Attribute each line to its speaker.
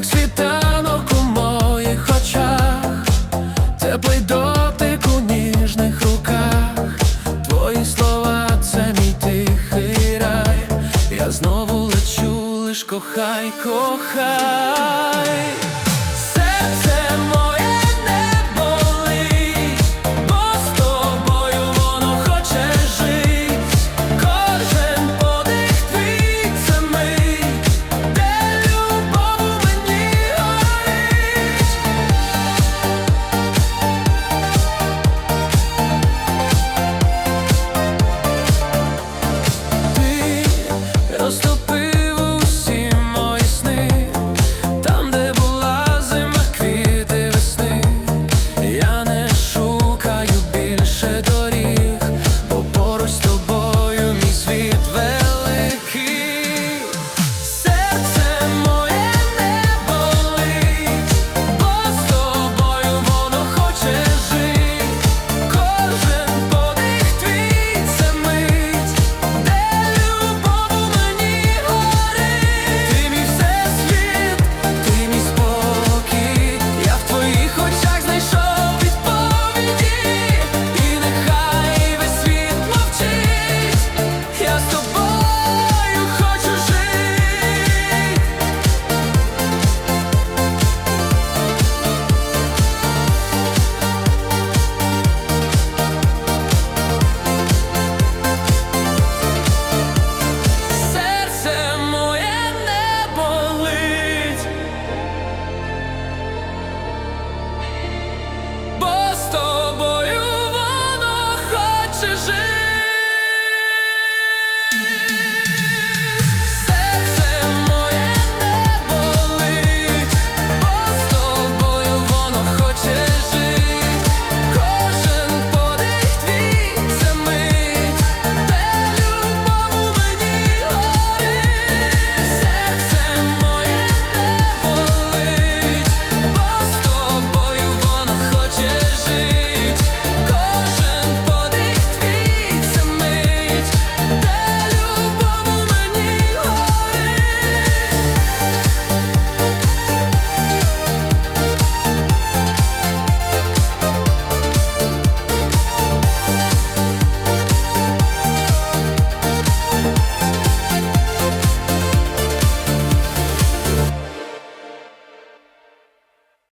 Speaker 1: як світанок у моїх очах, теплий дотик у ніжних руках, твої слова це мій тихий рай, я знову лечу, лиш кохай, кохай.